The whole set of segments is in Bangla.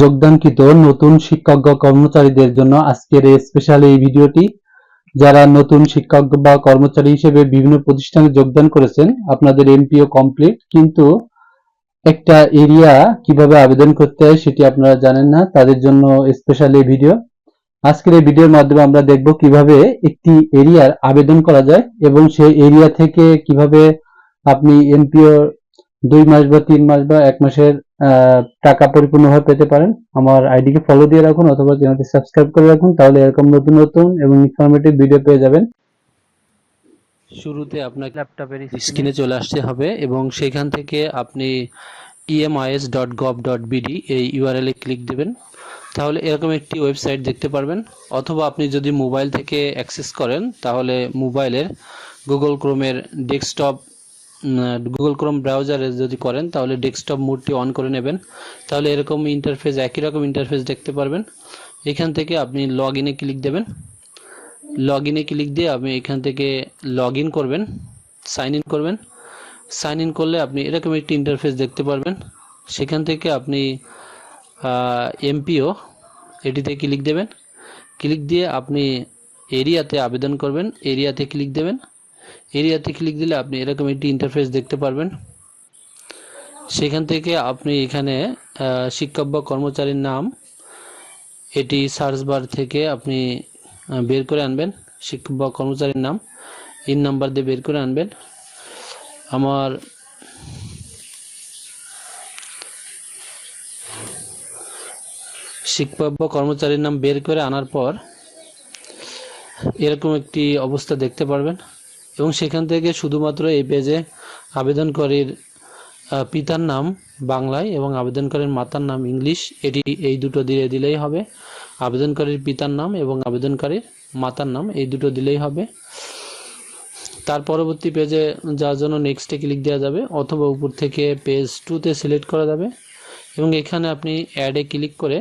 যোগদানকৃত নতুন শিক্ষক কর্মচারীদের জন্য আজকের এই স্পেশাল এই ভিডিওটি। যারা নতুন শিক্ষক বা কর্মচারী হিসেবে বিভিন্ন প্রতিষ্ঠানে যোগদান করেছেন, আপনাদের এমপিও কমপ্লিট কিন্তু একটা এরিয়া কীভাবে আবেদন করতে হয় সেটি আপনারা জানেন না, তাদের জন্য স্পেশাল এই ভিডিও আজকের এই ভিডিওর মাধ্যমে আমরা দেখব কীভাবে একটি এরিয়ার আবেদন করা যায় এবং সেই এরিয়া থেকে কীভাবে আপনি এমপিও দুই মাস বা তিন মাস বা এক মাসের টাকা পরিপূর্ণভাবে পেতে পারেন। আমার আইডিকে ফলো দিয়ে রাখুন অথবা চ্যানেলটি সাবস্ক্রাইব করে রাখুন, তাহলে এরকম নতুন নতুন এবং ইনফরমেটিভ ভিডিও পেয়ে যাবেন। শুরুতে আপনাকে ল্যাপটপের স্ক্রিনে চলে আসতে হবে এবং সেখান থেকে আপনি emis dot gov dot BD এই ইউআরএল এ ক্লিক দেবেন। তাহলে এরকম একটি ওয়েবসাইট দেখতে পারবেন। অথবা আপনি যদি মোবাইল থেকে অ্যাক্সেস করেন, তাহলে মোবাইলের গুগল ক্রোমের ডেস্কটপ গুগল ক্রোম ব্রাউজারে যদি করেন, তাহলে ডেস্কটপ মোডটি অন করে নেবেন। তাহলে এরকম ইন্টারফেস একই রকম ইন্টারফেস দেখতে পারবেন। এখান থেকে আপনি লগ ইনে ক্লিক দেবেন। লগ ইনে ক্লিক দিয়ে আপনি এখান থেকে লগ ইন করবেন সাইন ইন করবেন। সাইন ইন করলে আপনি এরকম একটি ইন্টারফেস দেখতে পারবেন। সেখান থেকে আপনি এমপিও এটিতে ক্লিক দেবেন। ক্লিক দিয়ে আপনি এরিয়াতে আবেদন করবেন। এরিয়াতে ক্লিক দেবেন। এরিয়াতে ক্লিক দিলে আপনি এরকম একটি ইন্টারফেস দেখতে পারবেন। সেখান থেকে আপনি এখানে শিক্ষক বা কর্মচারীর নাম, এটি সার্চ বার থেকে আপনি বের করে আনবেন। শিক্ষক বা কর্মচারীর নাম ইন নাম্বার দিয়ে বের করে আনবেন। আমার শিক্ষক বা কর্মচারীর নাম বের করে আনার পর এরকম একটি অবস্থা দেখতে পারবেন। এবং সেখান থেকে শুধুমাত্র এই পেজে আবেদনকারীর পিতার নাম বাংলায় এবং আবেদনকারীর মাতার নাম ইংলিশ, এটি এই দুটো দিয়ে দিলেই হবে। আবেদনকারীর পিতার নাম এবং আবেদনকারীর মাতার নাম এই দুটো দিলেই হবে। তার পরবর্তী পেজে যাওয়ার জন্য নেক্সটে ক্লিক দেওয়া যাবে অথবা উপর থেকে পেজ টুতে সিলেক্ট করা যাবে এবং এখানে আপনি অ্যাডে ক্লিক করে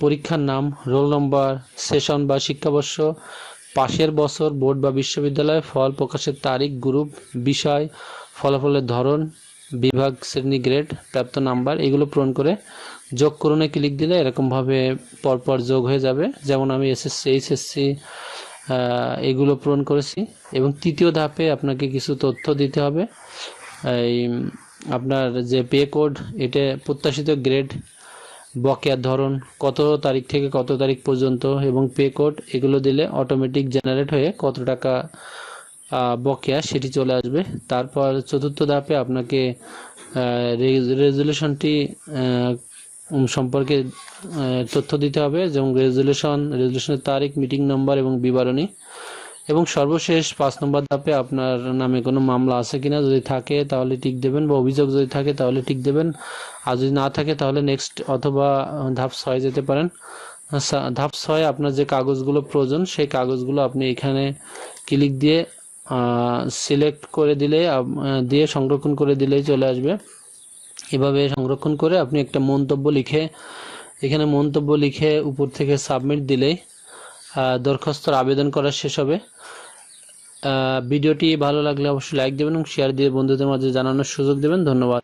পরীক্ষার নাম রোল নম্বর সেশন বা শিক্ষাবর্ষ পাশের বছর বোর্ড বা বিশ্ববিদ্যালয়ে ফল প্রকাশের তারিখ, গ্রুপ, বিষয়, ফলাফলের ধরন, বিভাগ, শ্রেণি, গ্রেড, প্রাপ্ত নাম্বার, এগুলো পূরণ করে যোগ করুনে ক্লিক দিলে এরকমভাবে পরপর যোগ হয়ে যাবে। যেমন আমি এসএসসি এইচএসসি এগুলো পূরণ করেছি। এবং তৃতীয় ধাপে আপনাকে কিছু তথ্য দিতে হবে। এই, আপনার যে পে কোড, এটা প্রত্যাশিত গ্রেড বকেয়ার ধরন, কত তারিখ থেকে কত তারিখ পর্যন্ত এবং পে কোড, এগুলো দিলে অটোমেটিক জেনারেট হয়ে কত টাকা বকেয়া সেটি চলে আসবে। তারপর চতুর্থ ধাপে আপনাকে রেজুলেশনটি সম্পর্কে তথ্য দিতে হবে। যেমন রেজুলেশন রেজুলেশনের তারিখ মিটিং নম্বর এবং বিবরণী। এবং সর্বশেষ পাঁচ নম্বর ধাপে আপনার নামে কোনো মামলা আছে কিনা যদি থাকে, তাহলে টিক দেবেন বা অভিযোগ যদি থাকে, তাহলে টিক দেবেন। আর যদি না থাকে, তাহলে নেক্সট অথবা ধাপ ছয় যেতে পারেন। সা- ধাপ ছয় আপনার যে কাগজগুলো প্রয়োজন, সেই কাগজগুলো আপনি এখানে ক্লিক দিয়ে সিলেক্ট করে দিলে দিয়ে সংরক্ষণ করে দিলেই চলে আসবে। এভাবে সংরক্ষণ করে আপনি একটা মন্তব্য লিখে, এখানে মন্তব্য লিখে উপর থেকে সাবমিট দিলেই দরখাস্তর আবেদন করা শেষ হবে। ভিডিওটি ভালো লাগলে অবশ্যই লাইক দেবেন এবং শেয়ার দিয়ে বন্ধুদের মাঝে জানানোর সুযোগ দেবেন। ধন্যবাদ।